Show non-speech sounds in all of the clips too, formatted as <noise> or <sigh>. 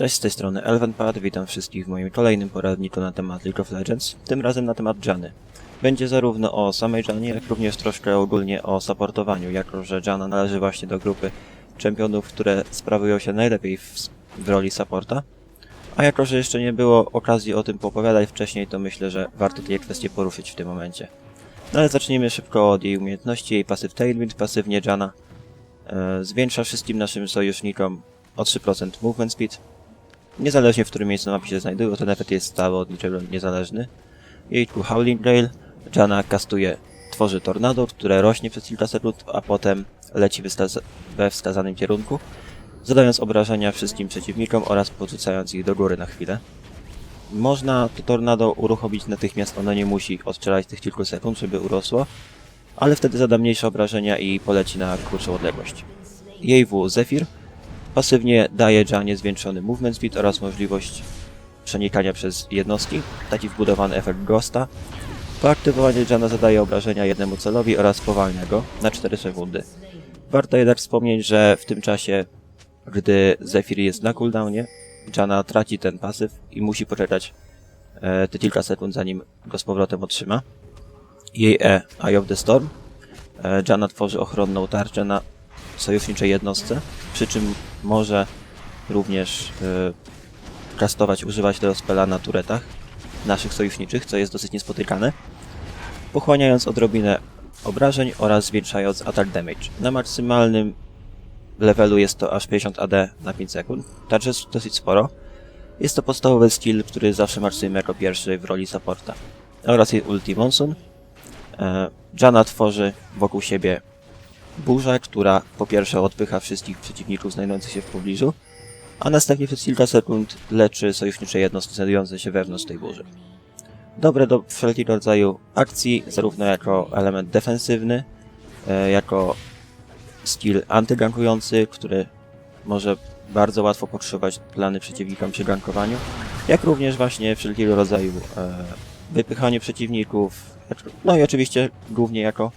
Cześć, z tej strony Elvenpad, witam wszystkich w moim kolejnym poradniku na temat League of Legends, tym razem na temat Jany. Będzie zarówno o samej Janie, jak również troszkę ogólnie o supportowaniu, jako że Jana należy właśnie do grupy czempionów, które sprawują się najlepiej w, w roli supporta. A jako, że jeszcze nie było okazji o tym poopowiadać wcześniej, to myślę, że warto te kwestie poruszyć w tym momencie. No ale zacznijmy szybko od jej umiejętności, jej pasyw Tailwind, pasywnie Jana. E, zwiększa wszystkim naszym sojusznikom o 3% movement speed, Niezależnie w którym miejscu na mapie się znajdują, ten efekt jest stały od niczego niezależny. Jej tu Howling Rail, Jana kastuje, tworzy tornado, które rośnie przez kilka sekund, a potem leci we wskazanym kierunku, zadając obrażenia wszystkim przeciwnikom oraz podrzucając ich do góry na chwilę. Można to tornado uruchomić natychmiast, ono nie musi odstrzelać tych kilku sekund, żeby urosło, ale wtedy zada mniejsze obrażenia i poleci na krótszą odległość. Jej W Zephyr Pasywnie daje Janie zwiększony movement speed oraz możliwość przenikania przez jednostki, taki wbudowany efekt Ghosta. Po aktywowaniu Jana zadaje obrażenia jednemu celowi oraz spowalnia go na 4 sekundy. Warto jednak wspomnieć, że w tym czasie, gdy Zephyr jest na cooldownie, Jana traci ten pasyw i musi poczekać e, te kilka sekund, zanim go z powrotem otrzyma. Jej E, Eye of the Storm. E, Jana tworzy ochronną tarczę na sojuszniczej jednostce, przy czym może również y, kastować, używać tego spela na turetach naszych sojuszniczych, co jest dosyć niespotykane, pochłaniając odrobinę obrażeń oraz zwiększając attack damage. Na maksymalnym levelu jest to aż 50 AD na 5 sekund, także jest dosyć sporo. Jest to podstawowy skill, który zawsze maksujemy jako pierwszy w roli supporta. Oraz jej ulti Monsoon. E, Jana tworzy wokół siebie burzę, która po pierwsze odpycha wszystkich przeciwników znajdujących się w pobliżu, a następnie przez kilka sekund leczy sojusznicze jednostki znajdujące się wewnątrz tej burzy. Dobre do wszelkiego rodzaju akcji, zarówno jako element defensywny, e, jako skill antygankujący, który może bardzo łatwo pokrzywać plany przeciwnikom przy gankowaniu, jak również właśnie wszelkiego rodzaju e, wypychanie przeciwników, no i oczywiście głównie jako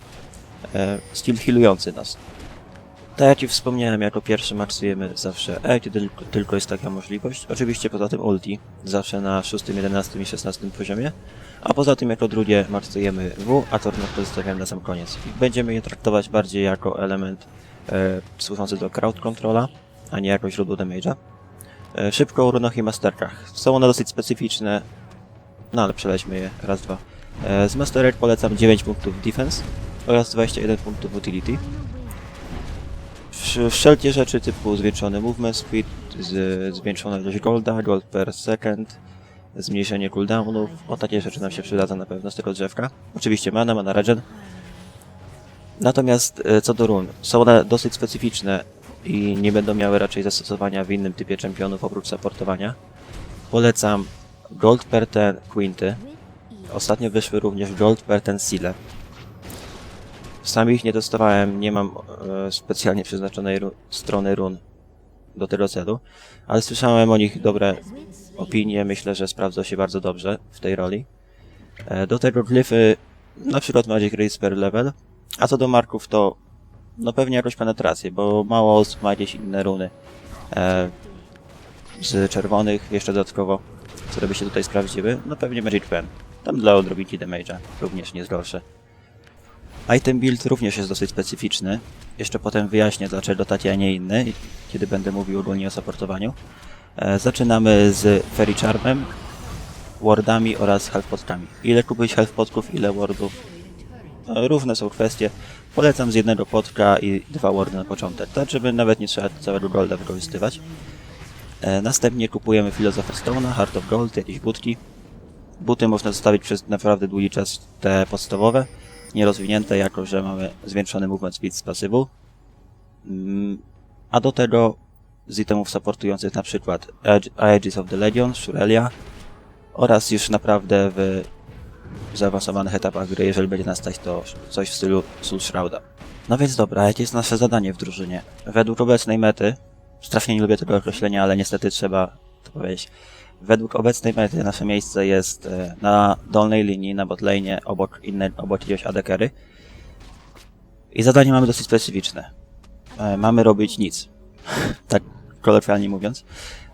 e, skill healujący nas. Tak jak Ci wspomniałem, jako pierwszy maksujemy zawsze E, kiedy tylko, jest taka możliwość. Oczywiście poza tym ulti, zawsze na 6, 11 i 16 poziomie. A poza tym jako drugie maksujemy W, a tornad pozostawiamy na sam koniec. Będziemy je traktować bardziej jako element e, służący do crowd controla, a nie jako źródło damage'a. E, szybko o runach i masterkach. Są one dosyć specyficzne, no ale przelećmy je raz, dwa. E, z masterek polecam 9 punktów defense, oraz 21 punktów utility. Wszelkie rzeczy typu zwiększony movement speed, zwiększona ilość golda, gold per second, zmniejszenie cooldownów, o takie rzeczy nam się przydadzą na pewno z tego drzewka. Oczywiście mana, mana regen. Natomiast e, co do run, są one dosyć specyficzne i nie będą miały raczej zastosowania w innym typie czempionów oprócz supportowania. Polecam Gold per ten Quinty. Ostatnio wyszły również Gold per ten Sile. Sam ich nie testowałem, nie mam e, specjalnie przeznaczonej ru strony run do tego celu, ale słyszałem o nich dobre opinie, myślę, że sprawdzą się bardzo dobrze w tej roli. E, do tego glyfy na przykład Magic Race per level, a co do marków to no pewnie jakąś penetrację, bo mało osób ma jakieś inne runy e, z czerwonych jeszcze dodatkowo, które by się tutaj sprawdziły, no pewnie Magic Pen. Tam dla odrobinki damage'a również nie jest gorsze. Item build również jest dosyć specyficzny. Jeszcze potem wyjaśnię, dlaczego taki, a nie inny, kiedy będę mówił ogólnie o supportowaniu. E, zaczynamy z Fairy Charmem, wardami oraz healthpotkami. Ile kupić healthpotków, ile wardów? E, równe są kwestie. Polecam z jednego potka i dwa wardy na początek, tak żeby nawet nie trzeba całego golda wykorzystywać. E, następnie kupujemy Philosopher's Stone'a, Heart of Gold, jakieś budki. Buty można zostawić przez naprawdę długi czas, te podstawowe nierozwinięte, jako że mamy zwiększony movement speed z pasywu. Mm, a do tego z itemów supportujących na przykład Aegis of the Legion, Shurelia oraz już naprawdę w zaawansowanych etapach gry, jeżeli będzie nastać to coś w stylu Soul Shrouda. No więc dobra, jakie jest nasze zadanie w drużynie? Według obecnej mety, strasznie nie lubię tego określenia, ale niestety trzeba to powiedzieć, Według obecnej mety nasze miejsce jest e, na dolnej linii, na botlane, obok innej, obok jakiegoś AD carry. I zadanie mamy dosyć specyficzne. E, mamy robić nic. <laughs> tak kolokwialnie mówiąc.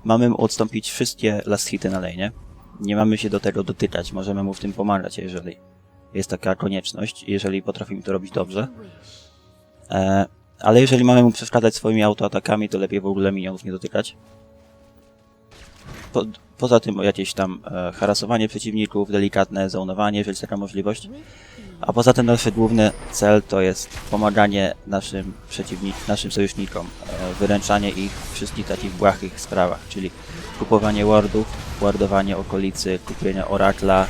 mamy odstąpić wszystkie last hity na lane. Nie mamy się do tego dotykać, możemy mu w tym pomagać, jeżeli jest taka konieczność, jeżeli potrafimy to robić dobrze. E, ale jeżeli mamy mu przeszkadzać swoimi autoatakami, to lepiej w ogóle minionów nie dotykać. Poza tym jakieś tam e, harasowanie przeciwników, delikatne zonowanie, jeżeli taka możliwość. A poza tym nasz główny cel to jest pomaganie naszym przeciwnik, naszym sojusznikom, e, wyręczanie ich w wszystkich takich błahych sprawach, czyli kupowanie wardów, wardowanie okolicy, kupienie orakla,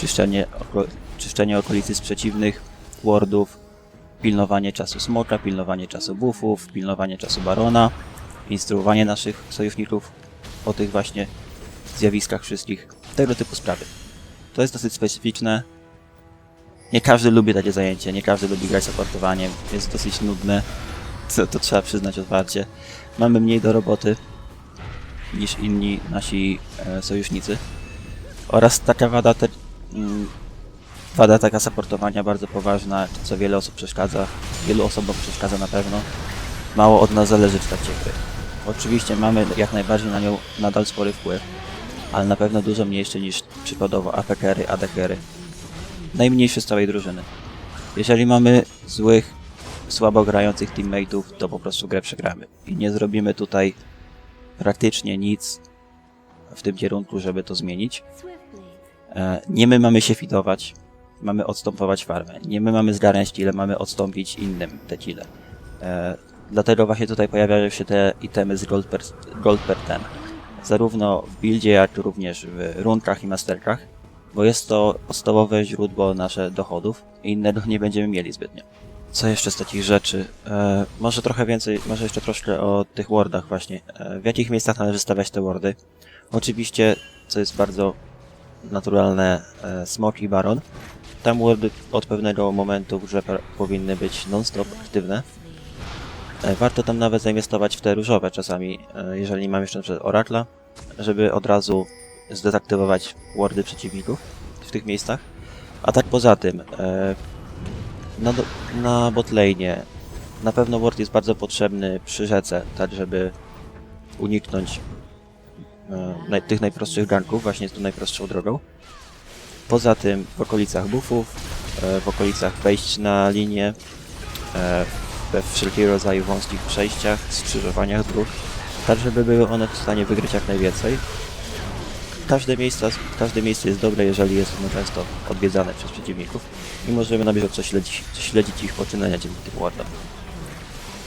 czyszczenie, oko, czyszczenie okolicy z przeciwnych wardów, pilnowanie czasu smoka, pilnowanie czasu buffów, pilnowanie czasu barona, instruowanie naszych sojuszników o tych właśnie zjawiskach wszystkich, tego typu sprawy. To jest dosyć specyficzne. Nie każdy lubi takie zajęcie, nie każdy lubi grać supportowaniem, jest dosyć nudne, co to trzeba przyznać otwarcie. Mamy mniej do roboty niż inni nasi e, sojusznicy. Oraz taka wada, te, mm, wada taka supportowania bardzo poważna, co wiele osób przeszkadza, wielu osobom przeszkadza na pewno. Mało od nas zależy w trakcie gry. Oczywiście mamy jak najbardziej na nią nadal spory wpływ, ale na pewno dużo mniejszy niż przykładowo APK-ery, ADK-ery. Najmniejszy z całej drużyny. Jeżeli mamy złych, słabo grających teammateów, to po prostu grę przegramy. I nie zrobimy tutaj praktycznie nic w tym kierunku, żeby to zmienić. E, Nie my mamy się fidować, mamy odstępować farmę. Nie my mamy zgarniać kile, mamy odstąpić innym te kile. Dlatego właśnie tutaj pojawiają się te itemy z gold ten. Zarówno w buildzie, jak również w runkach i masterkach, bo jest to podstawowe źródło nasze dochodów i innego nie będziemy mieli zbytnio. Co jeszcze z takich rzeczy? E, może trochę więcej, może jeszcze troszkę o tych wardach właśnie. E, w jakich miejscach należy stawiać te wardy? Oczywiście, co jest bardzo naturalne, e, Smok i Baron. Tam wardy od pewnego momentu w grze powinny być non-stop aktywne. E, Warto tam nawet zainwestować w te różowe czasami, e, jeżeli mam jeszcze przykład Orakla, żeby od razu zdezaktywować wardy przeciwników w tych miejscach. A tak poza tym, e, na, do- na botlane na pewno ward jest bardzo potrzebny przy rzece, tak żeby uniknąć naj, tych najprostszych ganków, właśnie jest to najprostszą drogą. Poza tym w okolicach buffów, w okolicach wejść na linię, we wszelkiego rodzaju wąskich przejściach, skrzyżowaniach dróg, tak żeby były one w stanie wygrać jak najwięcej. Każde, miejsca, każde miejsce jest dobre, jeżeli jest ono często odwiedzane przez przeciwników i możemy na bieżąco śledzić, śledzić ich poczynania dzięki tym wardom.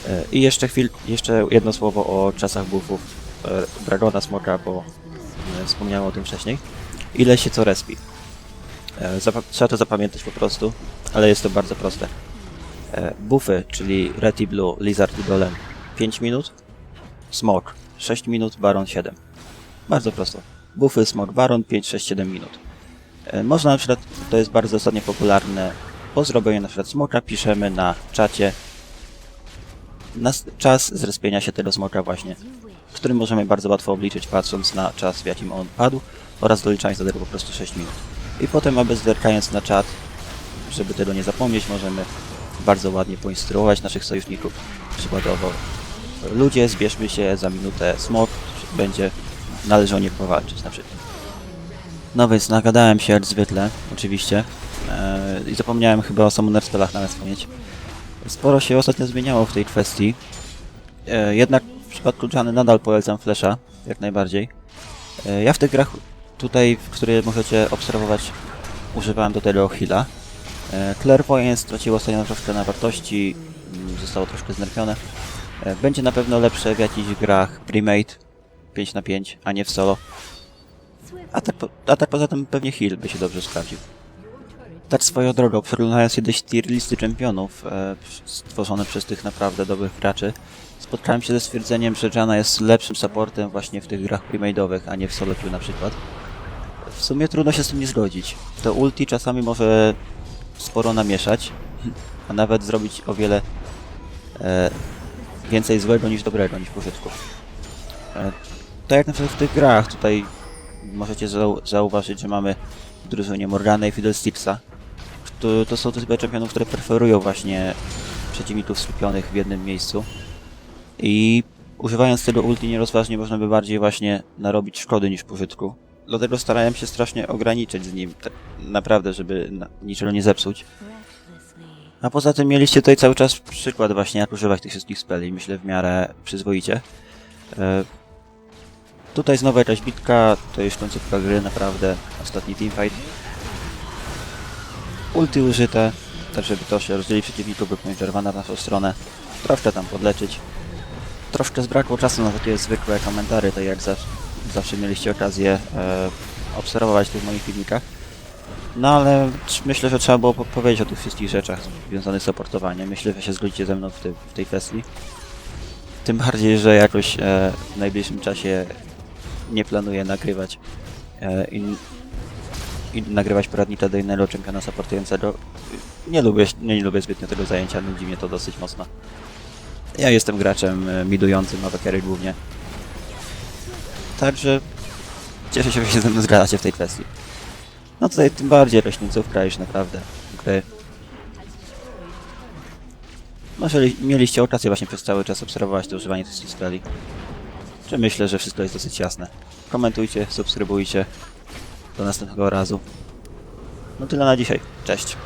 E, I jeszcze chwil, jeszcze jedno słowo o czasach buffów e, Dragona Smoka, bo e, wspomniałem o tym wcześniej. Ile się co respi. Trzeba to zapamiętać po prostu, ale jest to bardzo proste. E, buffy, czyli Red Blue, Lizard i Golem 5 minut, Smok 6 minut, Baron 7. Bardzo prosto. Buffy, Smok, Baron 5, 6, 7 minut. E, Można na przykład, to jest bardzo ostatnio popularne, po zrobieniu na przykład smoka piszemy na czacie nas, czas zrespienia się tego smoka właśnie, który możemy bardzo łatwo obliczyć patrząc na czas w jakim on padł oraz doliczając do tego po prostu 6 minut. I potem, aby zerkając na czat, żeby tego nie zapomnieć, możemy bardzo ładnie poinstruować naszych sojuszników. Przykładowo, ludzie, zbierzmy się za minutę, smok będzie należał nie powalczyć na przykład. No więc nagadałem się jak zwykle, oczywiście. Eee, I zapomniałem chyba o Summoner Spellach nawet wspomnieć. Sporo się ostatnio zmieniało w tej kwestii. E, jednak w przypadku Jany nadal polecam Flesza, jak najbardziej. E, ja w tych grach tutaj, w których możecie obserwować, używałem do tego heala. E, Clairvoyance straciło ostatnio troszkę na wartości, mm, zostało troszkę znerfione. E, będzie na pewno lepsze w jakichś grach Premade 5 na 5, a nie w solo. A tak, po, a tak poza tym pewnie heal by się dobrze sprawdził. Tak swoją drogą, przeglądając kiedyś tier listy czempionów e, stworzone przez tych naprawdę dobrych graczy, spotkałem się ze stwierdzeniem, że Jana jest lepszym supportem właśnie w tych grach premade'owych, a nie w solo queue na przykład. W sumie trudno się z tym nie zgodzić. To ulti czasami może sporo namieszać, a nawet zrobić o wiele e, więcej złego niż dobrego, niż pożytku. E, tak jak na przykład w tych grach, tutaj możecie zau zauważyć, że mamy w drużynie Morgana i Fiddlesticksa. To, to są te typy które preferują właśnie przeciwników skupionych w jednym miejscu. I Używając tego ulti nierozważnie można by bardziej właśnie narobić szkody niż pożytku. Dlatego starałem się strasznie ograniczyć z nim, tak naprawdę, żeby niczego nie zepsuć. A poza tym mieliście tutaj cały czas przykład właśnie, jak używać tych wszystkich speli, myślę w miarę przyzwoicie. E, tutaj znowu jakaś bitka, to już końcówka gry, naprawdę, ostatni teamfight. Ulti użyte, tak żeby to się rozdzielić przeciwników, by czerwana w naszą stronę. Troszkę tam podleczyć. Troszkę zbrakło czasu na takie zwykłe komentary, tak jak zawsze, zawsze mieliście okazję e, obserwować tych moich filmikach. No ale myślę, że trzeba było po- powiedzieć o tych wszystkich rzeczach związanych z supportowaniem. Myślę, że się zgodzicie ze mną w, tej- w tej kwestii. Tym bardziej, że jakoś e, w najbliższym czasie nie planuję nagrywać e, i, i nagrywać poradnika do innego czempiona supportującego. Nie lubię, nie lubię zbytnio tego zajęcia, nudzi mnie to dosyć mocno. Ja jestem graczem e, midującym, carry głównie. Także cieszę się, że się ze mną zgadzacie w tej kwestii. No tutaj tym bardziej rośnicówka już naprawdę gry. Może li- mieliście okazję właśnie przez cały czas obserwować to używanie tych speli. Czy myślę, że wszystko jest dosyć jasne. Komentujcie, subskrybujcie. Do następnego razu. No tyle na dzisiaj. Cześć.